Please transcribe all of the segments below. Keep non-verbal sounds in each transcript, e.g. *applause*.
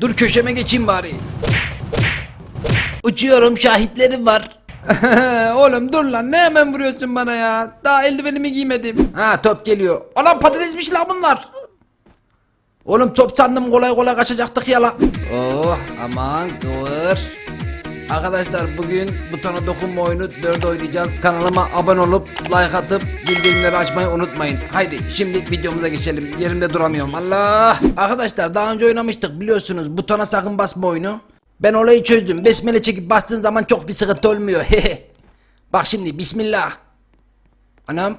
Dur köşeme geçeyim bari. Uçuyorum şahitlerim var. *laughs* Oğlum dur lan ne hemen vuruyorsun bana ya. Daha eldivenimi giymedim. Ha top geliyor. Anam patatesmiş lan bunlar. Oğlum top sandım kolay kolay kaçacaktık ya la. Oh aman dur. Arkadaşlar bugün butona dokunma oyunu 4 oynayacağız. Kanalıma abone olup like atıp bildirimleri açmayı unutmayın. Haydi şimdi videomuza geçelim. Yerimde duramıyorum. Allah. Arkadaşlar daha önce oynamıştık biliyorsunuz. Butona sakın basma oyunu. Ben olayı çözdüm. Besmele çekip bastığın zaman çok bir sıkıntı olmuyor. *laughs* Bak şimdi bismillah. Anam.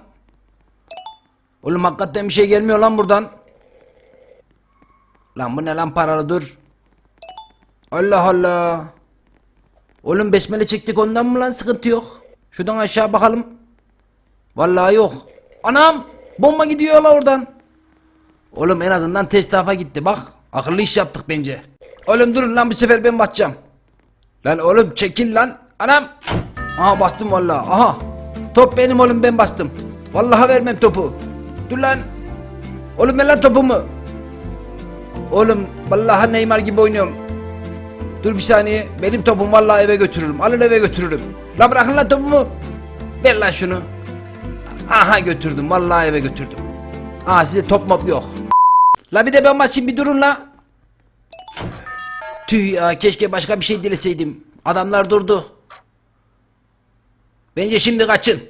Oğlum hakikaten bir şey gelmiyor lan buradan. Lan bu ne lan paralı dur. Allah Allah. Oğlum besmele çektik ondan mı lan sıkıntı yok. Şuradan aşağı bakalım. Vallahi yok. Anam bomba gidiyor la oradan. Oğlum en azından testafa gitti bak. Akıllı iş yaptık bence. Oğlum durun lan bu sefer ben basacağım. Lan oğlum çekil lan. Anam. Aha bastım vallahi. Aha. Top benim oğlum ben bastım. Vallahi vermem topu. Dur lan. Oğlum ver lan topumu. Oğlum vallahi Neymar gibi oynuyorum. Dur bir saniye. Benim topum vallahi eve götürürüm. Alın eve götürürüm. La bırakın lan topumu. Ver lan şunu. Aha götürdüm. Vallahi eve götürdüm. Aha size top mop yok. La bir de ben basayım bir durun la. Tüh ya keşke başka bir şey dileseydim. Adamlar durdu. Bence şimdi kaçın.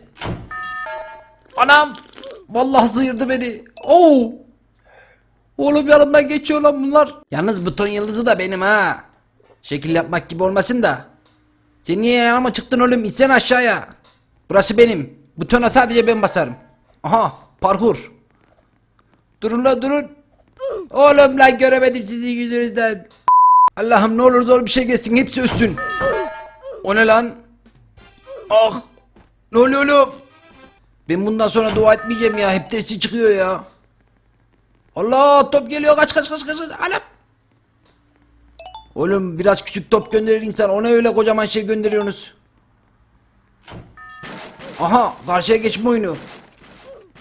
Anam. Vallahi sıyırdı beni. Oo. Oğlum yanımdan geçiyor lan bunlar. Yalnız buton yıldızı da benim ha. Şekil yapmak gibi olmasın da. Sen niye yanıma çıktın oğlum? İnsen aşağıya. Burası benim. Butona sadece ben basarım. Aha parkur. Durun lan durun. Oğlum lan göremedim sizin yüzünüzden. Allah'ım ne olur zor bir şey gelsin hepsi ölsün. O ne lan? Ah. Ne oluyor oğlum? Ben bundan sonra dua etmeyeceğim ya. Hep tersi çıkıyor ya. Allah top geliyor kaç kaç kaç kaç. kaç. Oğlum biraz küçük top gönderir insan. Ona öyle kocaman şey gönderiyorsunuz. Aha karşıya geçme oyunu.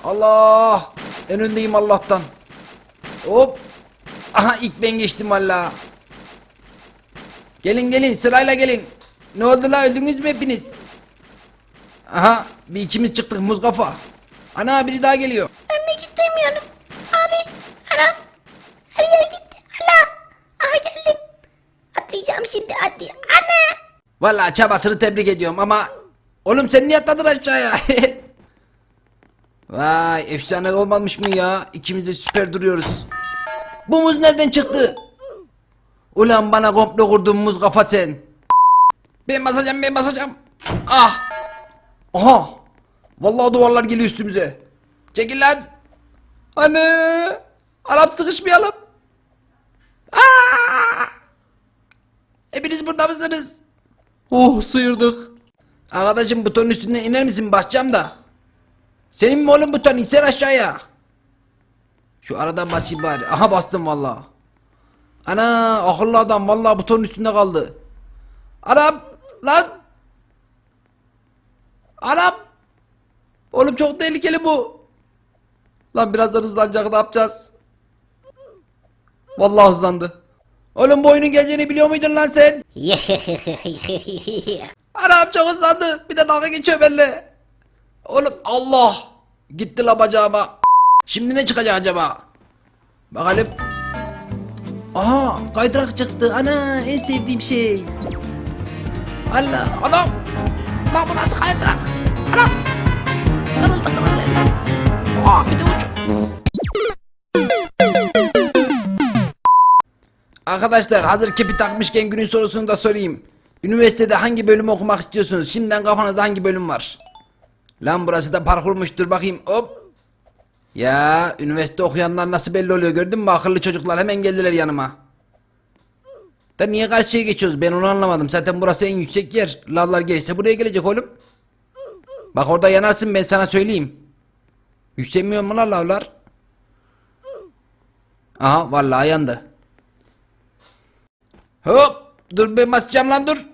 Allah. En öndeyim Allah'tan. Hop. Aha ilk ben geçtim valla. Gelin gelin sırayla gelin. Ne oldu la öldünüz mü hepiniz? Aha bir ikimiz çıktık muz kafa. Ana biri daha geliyor. Ölmek istemiyorum. Abi, anam. Her yere gitti. Atlayacağım şimdi hadi. Ana. Valla çabasını tebrik ediyorum ama Oğlum sen niye atladın aşağıya? *laughs* Vay efsane olmamış mı ya? İkimiz de süper duruyoruz. Bu muz nereden çıktı? Ulan bana komplo kurdun muz kafa sen. Ben basacağım ben basacağım. Ah. Aha. Vallahi duvarlar geliyor üstümüze. Çekil lan. Anne. Arap sıkışmayalım. Aa! Hepiniz burada mısınız? Oh sıyırdık. Arkadaşım butonun üstüne iner misin? Basacağım da. Senin mi oğlum buton? İnsen aşağıya. Şu aradan basayım bari. Aha bastım valla. Ana akıllı adam valla butonun üstünde kaldı. Anam lan. Anam. Oğlum çok tehlikeli bu. Lan birazdan hızlanacak ne yapacağız? Vallahi hızlandı. Oğlum bu oyunun geleceğini biliyor muydun lan sen? *laughs* Anam çok hızlandı. Bir de dalga geçiyor benimle. Oğlum Allah. Gitti la bacağıma. Şimdi ne çıkacak acaba? Bakalım. Aha kaydırak çıktı. Ana en sevdiğim şey. Allah anam. Lan bu nasıl kaydırak? Anam. Kırıldı kırıldı. Aa bir de ucu. Arkadaşlar hazır kepi takmışken günün sorusunu da sorayım. Üniversitede hangi bölümü okumak istiyorsunuz? Şimdiden kafanızda hangi bölüm var? Lan burası da parkurmuş bakayım hop. Ya üniversite okuyanlar nasıl belli oluyor gördün mü? Akıllı çocuklar hemen geldiler yanıma. Da niye karşıya geçiyoruz ben onu anlamadım. Zaten burası en yüksek yer. Lavlar gelirse buraya gelecek oğlum. Bak orada yanarsın ben sana söyleyeyim. Yükselmiyor mu lan lavlar? Aha vallahi yandı. Hop! Dur ben basacağım lan dur.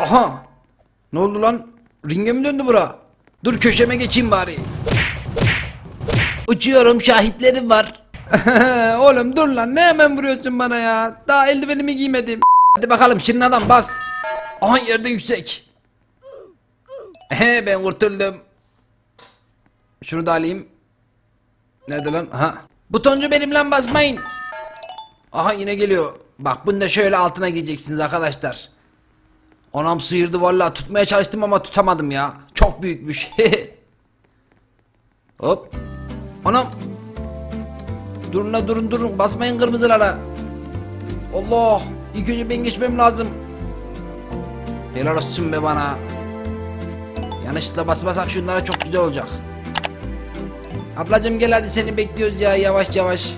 Aha! Ne oldu lan? Ringe mi döndü bura? Dur köşeme geçeyim bari. Uçuyorum şahitlerim var. *laughs* Oğlum dur lan ne hemen vuruyorsun bana ya. Daha eldivenimi giymedim. Hadi bakalım şirin adam bas. Aha yerde yüksek. He ben kurtuldum. Şunu da alayım. Nerede lan? Ha. Butoncu benim lan basmayın. Aha yine geliyor. Bak bunu da şöyle altına giyeceksiniz arkadaşlar. Anam sıyırdı vallahi tutmaya çalıştım ama tutamadım ya. Çok büyükmüş. *laughs* Hop. Anam. Durun la durun durun basmayın kırmızılara. Allah. İlk önce ben geçmem lazım. Helal olsun be bana. Yanlışlıkla basmasak şunlara çok güzel olacak. Ablacım gel hadi seni bekliyoruz ya yavaş yavaş.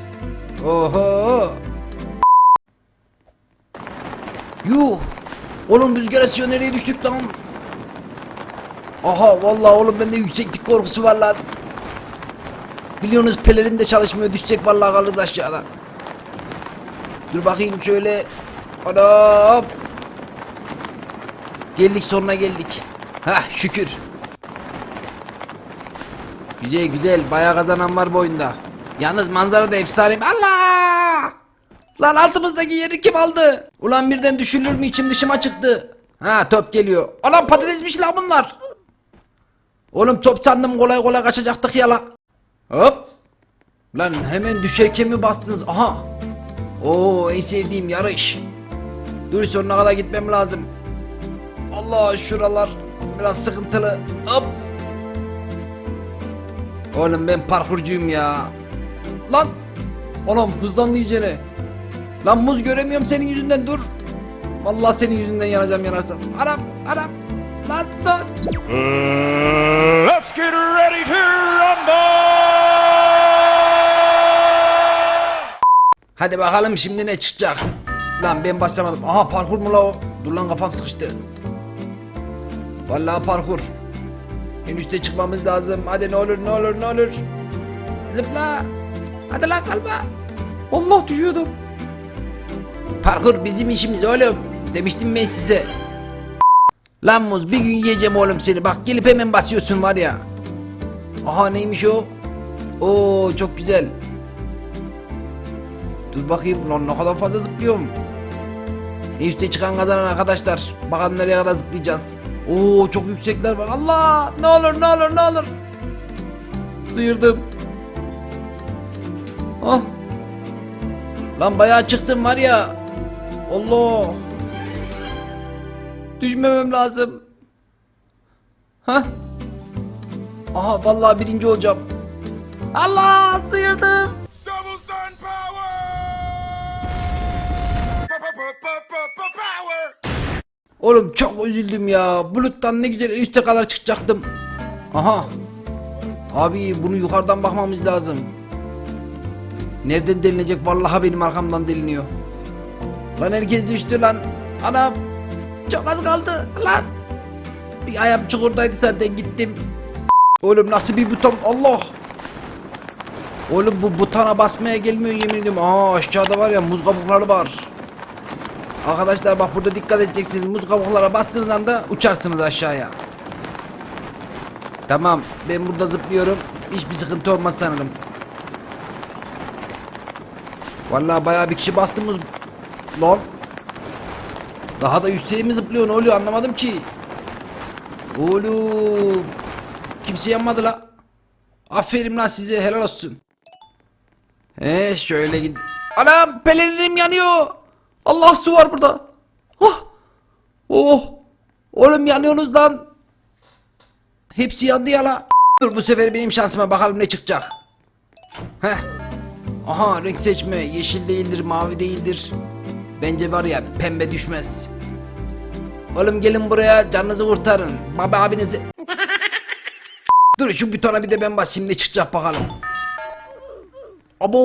Oho. Yuh. Oğlum rüzgar esiyor nereye düştük lan? Aha vallahi oğlum bende yükseklik korkusu var lan. Biliyorsunuz pelerin de çalışmıyor düşecek vallahi kalırız aşağıda. Dur bakayım şöyle. Anam. Geldik sonuna geldik. Hah şükür. Güzel güzel bayağı kazanan var bu oyunda. Yalnız manzara da efsane. Allah! Lan altımızdaki yeri kim aldı? Ulan birden düşülür mü içim dışıma çıktı. Ha top geliyor. Anam patatesmiş lan bunlar. Oğlum top sandım kolay kolay kaçacaktık ya la. Hop. Lan hemen düşerken mi bastınız? Aha. Oo en sevdiğim yarış. Dur sonuna kadar gitmem lazım. Allah şuralar biraz sıkıntılı. Hop. Oğlum ben parkurcuyum ya. Lan. Oğlum hızlandı iyicene. Lan muz göremiyorum senin yüzünden dur. Vallahi senin yüzünden yanacağım yanarsam. Anam anam. Lan tut. Let's get ready to rumble! Hadi bakalım şimdi ne çıkacak. Lan ben başlamadım. Aha parkur mu la o? Dur lan kafam sıkıştı. Vallahi parkur. En üste çıkmamız lazım. Hadi ne olur ne olur ne olur. Zıpla. Hadi lan kalma. Allah düşüyordum. Parkur bizim işimiz oğlum. Demiştim ben size. Lan muz bir gün yiyeceğim oğlum seni. Bak gelip hemen basıyorsun var ya. Aha neymiş o? Oo çok güzel. Dur bakayım lan ne kadar fazla zıplıyorum. En üstte çıkan kazanan arkadaşlar. Bakalım nereye kadar zıplayacağız. Oo çok yüksekler var. Allah ne olur ne olur ne olur. Sıyırdım. Ah. Lan bayağı çıktım var ya. Allah. Düşmemem lazım. Ha? Aha vallahi birinci olacağım. Allah sıyırdım. Oğlum çok üzüldüm ya. Buluttan ne güzel üste kadar çıkacaktım. Aha. Abi bunu yukarıdan bakmamız lazım. Nereden delinecek? Vallahi benim arkamdan deliniyor. Lan herkes düştü lan. Anam. Çok az kaldı lan. Bir ayağım çukurdaydı zaten gittim. Oğlum nasıl bir buton? Allah. Oğlum bu butona basmaya gelmiyor yemin ediyorum. Aa aşağıda var ya muz kabukları var. Arkadaşlar bak burada dikkat edeceksiniz. Muz kabuklara bastığınız anda uçarsınız aşağıya. Tamam ben burada zıplıyorum. Hiçbir sıkıntı olmaz sanırım. Vallahi bayağı bir kişi bastı muz. Lan. Daha da yükseğe mi zıplıyor ne oluyor anlamadım ki. Oğlum. Kimse yanmadı la. Aferin lan size helal olsun. He şöyle gid. Anam pelerinim yanıyor. Allah su var burada. Oh. Oh. Oğlum yanıyorsunuz lan. Hepsi yandı ya la. Dur bu sefer benim şansıma bakalım ne çıkacak. Heh. Aha renk seçme. Yeşil değildir, mavi değildir. Bence var ya pembe düşmez. Oğlum gelin buraya canınızı kurtarın. Baba abinizi... *laughs* Dur şu butona bir de ben basayım ne çıkacak bakalım. Abo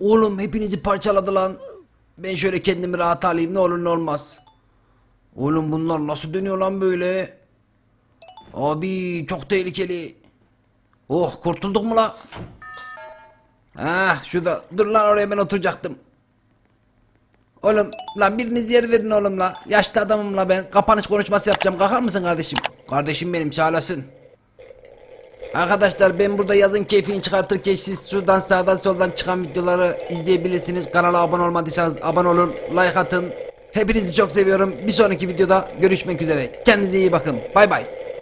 oğlum hepinizi parçaladı lan. Ben şöyle kendimi rahat alayım ne olur ne olmaz. Oğlum bunlar nasıl dönüyor lan böyle? Abi çok tehlikeli. Oh kurtulduk mu la? Ah şurada dur lan oraya ben oturacaktım. Oğlum lan biriniz yer verin oğlum la. Yaşlı adamım la ben. Kapanış konuşması yapacağım. Kalkar mısın kardeşim? Kardeşim benim çağlasın. Arkadaşlar ben burada yazın keyfini çıkartırken siz şuradan sağdan soldan çıkan videoları izleyebilirsiniz. Kanala abone olmadıysanız abone olun, like atın. Hepinizi çok seviyorum. Bir sonraki videoda görüşmek üzere. Kendinize iyi bakın. Bay bay.